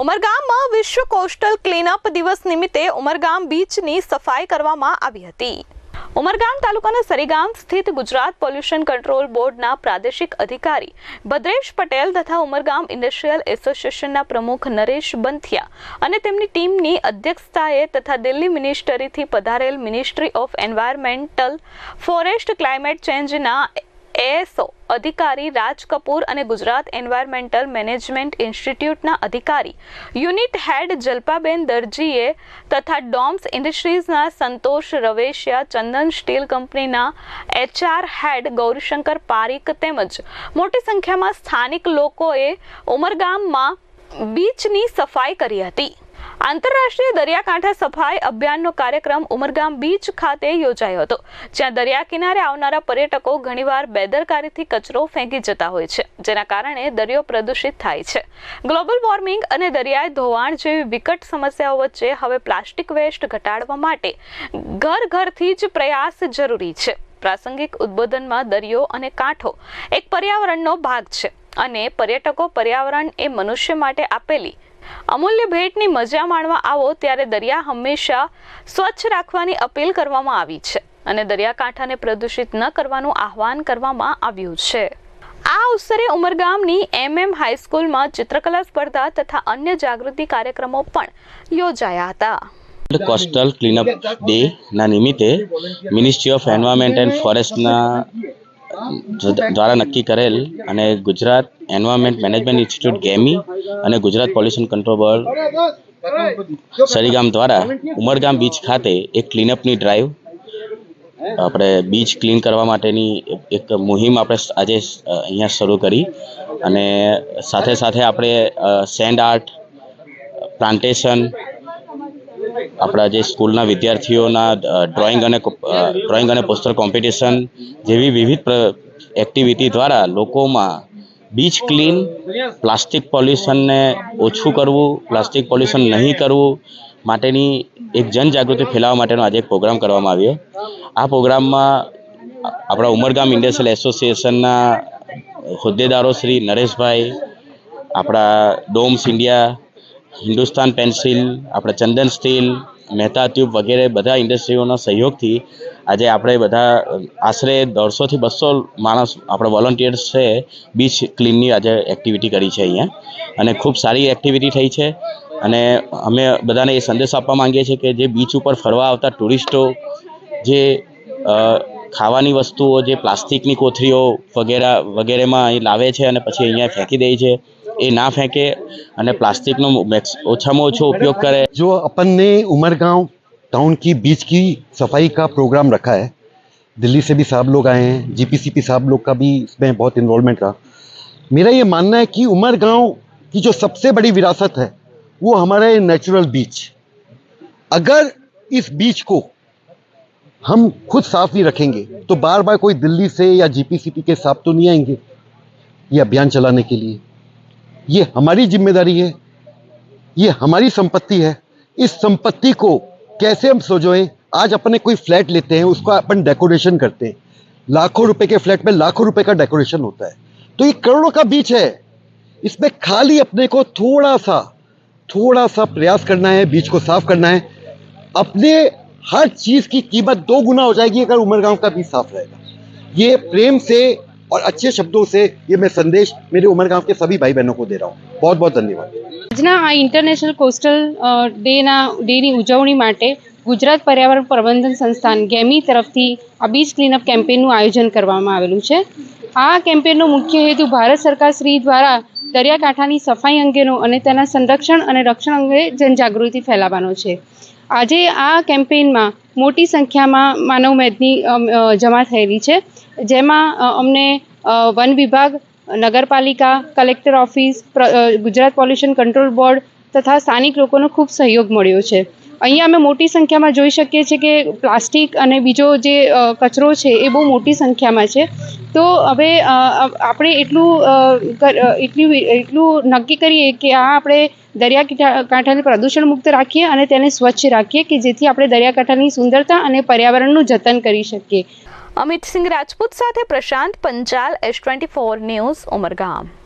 ઉમરગામમાં વિશ્વ coastal clean-up દિવસ નિમિત્તે ઉમરગામ બીચની સફાઈ કરવામાં આવી હતી. ઉમરગામ તાલુકાના સરીગામ સ્થિત ગુજરાત પોલ્યુશન કંટ્રોલ બોર્ડના પ્રાદેશિક અધિકારી ભદ્રેશ પટેલ તથા ઉમરગામ ઇન્ડસ્ટ્રીયલ એસોસિએશનના પ્રમુખ નરેશ બંથિયા અને તેમની ટીમની અધ્યક્ષતાએ તથા દિલ્હી મિનિસ્ટરીથી પધારેલ ministry of environmental forest climate ચેન્જના ASO અધિકારી રાજ કપૂર અને ગુજરાત એન્વાયરમેન્ટલ મેનેજમેન્ટ ઇન્સ્ટિટ્યૂટના અધિકારી યુનિટ હેડ જલ્પાબેન દરજીએ તથા ડોમ્સ ઇન્ડસ્ટ્રીઝના સંતોષ રવેશિયા, ચંદન સ્ટીલ કંપનીના એચઆર હેડ ગૌરીશંકર પારીક તેમજ મોટી સંખ્યામાં સ્થાનિક લોકોએ ઉમરગામમાં બીચની સફાઈ કરી હતી. આંતરરાષ્ટ્રીય દરિયાકાંઠા સફાઈ અભિયાનનો કાર્યક્રમ ઉમરગામ બીચ ખાતે યોજાયો હતો, જ્યાં દરિયા કિનારે આવનારા પર્યટકો ઘણીવાર બેદરકારીથી કચરો ફેંકી જતા હોય છે, જેના કારણે દરિયો પ્રદૂષિત થાય છે. ગ્લોબલ વોર્મિંગ અને દરિયાઈ ધોવાણ જેવી વિકટ સમસ્યાઓ વચ્ચે હવે પ્લાસ્ટિક વેસ્ટ ઘટાડવા માટે ઘર ઘરથી જ પ્રયાસ જરૂરી છે. પ્રાસંગિક ઉદ્બોધનમાં દરિયો અને કાંઠો એક પર્યાવરણનો ભાગ છે. અને પર્યટકો પર્યાવરણ એ મનુષ્ય માટે આપેલી અમૂલ્ય ભેટની મજા માણવા આવો ત્યારે દરિયા હંમેશા સ્વચ્છ રાખવાની અપીલ કરવામાં આવી છે અને દરિયાકાંઠાને પ્રદૂષિત ન કરવાનું આહવાન કરવામાં આવ્યું છે. આ અવસરે ઉમરગામની એમએમ હાઈસ્કૂલમાં ચિત્રકલા સ્પર્ધા તથા અન્ય જાગૃતિ કાર્યક્રમો પણ યોજાયા હતા. કોસ્ટલ ક્લીનઅપ ડે ના નિમિત્તે મિનિસ્ટ્રી ઓફ એન્વાયરમેન્ટ એન્ડ ફોરેસ્ટના દ્વારા નક્કી કરેલ અને Gujarat environment management institute GEMI અને Gujarat pollution control board Sarigam દ્વારા ઉમરગામ બીચ ખાતે એક ક્લીનઅપની ડ્રાઈવ આપણે બીચ ક્લીન કરવા માટેની એક મુહિમ આપણે આજે અહીંયા શરૂ કરી અને સાથે સાથે આપણે સેન્ડ આર્ટ પ્લાન્ટેશન આપણા જે સ્કૂલના વિદ્યાર્થીઓના ડ્રોઈંગ અને ડ્રોઈંગ અને પોસ્ટર કોમ્પિટિશન જેવી વિવિધ એક્ટિવિટી દ્વારા લોકોમાં બીચ ક્લીન પ્લાસ્ટિક પોલ્યુશનને ઓછું કરવું પ્લાસ્ટિક પોલ્યુશન નહીં કરવું માટેની એક જનજાગૃતિ ફેલાવવા માટેનો આજે એક પ્રોગ્રામ કરવામાં આવ્યો. આ પ્રોગ્રામમાં આપણા ઉમરગામ ઇન્ડસ્ટ્રીયલ એસોસિએશનના હોદ્દેદારો શ્રી નરેશભાઈ, આપણા ડોમ્સ ઇન્ડિયા હિન્દુસ્તાન પેન્સિલ, આપણે ચંદન સ્ટીલ, મહેતા ટ્યુબ વગેરે બધા ઇન્ડસ્ટ્રીઓના સહયોગથી આજે આપણે બધા આશરે દોઢસોથી બસો માણસ આપણે વોલન્ટિયર્સ છે, બીચ ક્લીનની આજે એક્ટિવિટી કરી છે અહીંયા. અને ખૂબ સારી એક્ટિવિટી થઈ છે. અને અમે બધાને એ સંદેશ આપવા માંગીએ છીએ કે જે બીચ ઉપર ફરવા આવતા ટુરિસ્ટો, જે ખાવાની વસ્તુઓ જે પ્લાસ્ટિકની કોથળીઓ વગેરે વગેરેમાં અહીં લાવે છે અને પછી અહીંયા ફેંકી દે છે એ ના ફેંકે અને પ્લાસ્ટિકનો મેક્સ ઓછામાં ઓછો ઉપયોગ કરે जो अपन ने उमरगांव टाउन की बीच की सफाई का प्रोग्राम रखा है दिल्ली से भी साहब लोग आए हैं जीपीसीपी साहब लोग का भी इसमें बहुत इन्वॉल्वमेंट रहा मेरा ये मानना है कि उमरगांव की जो सबसे बड़ी विरासत है वो हमारा ये नेचुरल बीच अगर इस बीच को हम खुद साफ नहीं रखेंगे तो बार बार कोई दिल्ली से या जीपीसीपी के साहब तो नहीं आएंगे ये अभियान चलाने के लिए ये हमारी ज़िम्मेदारी है, ये हमारी संपत्ति है। इस संपत्ति को कैसे हम सजोएँ? आज अपने कोई फ्लैट लेते हैं, उसका अपन डेकोरेशन करते हैं। लाखों रुपए के फ्लैट में लाखों रुपए का डेकोरेशन होता है। तो ये करोड़ों का बीच है। इसमें खाली अपने को थोड़ा सा थोड़ा सा प्रयास करना है, बीच को साफ़ करना है। अपने हर चीज़ की कीमत दो गुना हो जाएगी अगर उमरगांव का बीच साफ़ रहेगा। ये प्रेम से और अच्छे शब्दों से ये मैं संदेश मेरे उमरगांव के सभी भाई बहनों को दे रहा हूँ बहुत बहुत धन्यवाद આજના આ ઇન્ટરનેશનલ કોસ્ટલ અ, ડેના ડેની ઉજવણી માટે ગુજરાત પર્યાવરણ પ્રબંધન સંસ્થાન ગેમી તરફથી આ બીચ ક્લીનઅપ કેમ્પેનનું આયોજન કરવામાં આવેલું છે આ કેમ્પેનનો મુખ્ય હેતુ ભારત સરકાર શ્રી દ્વારા દરિયાકાંઠાની સફાઈ અંગેનો અને તેના સંરક્ષણ અને રક્ષણ અંગે જનજાગૃતિ ફેલાવવાનો છે આજે આ કેમ્પેનમાં મોટી સંખ્યામાં માનવ મેદની અમ, અ, જમા થયેલી છે જેમાં અમને વન વિભાગ, નગરપાલિકા, collector office Gujarat pollution control board તથા સ્થાનિક લોકોનો ખૂબ સહયોગ મળ્યો છે. અહીંયા અમે મોટી સંખ્યામાં જોઈ શકીએ છીએ કે પ્લાસ્ટિક અને બીજો જે કચરો છે એ બહુ મોટી સંખ્યામાં છે. તો હવે આપણે એટલું એટલું એટલું નક્કી કરીએ કે આ આપણે દરિયાકાંઠાને પ્રદૂષણ મુક્ત રાખીએ અને તેને સ્વચ્છ રાખીએ કે જેથી આપણે દરિયાકાંઠાની સુંદરતા અને પર્યાવરણનું જતન કરી શકીએ. અમિત સિંહ રાજપૂત સાથે Prashant Panchal S twenty four news Umargam.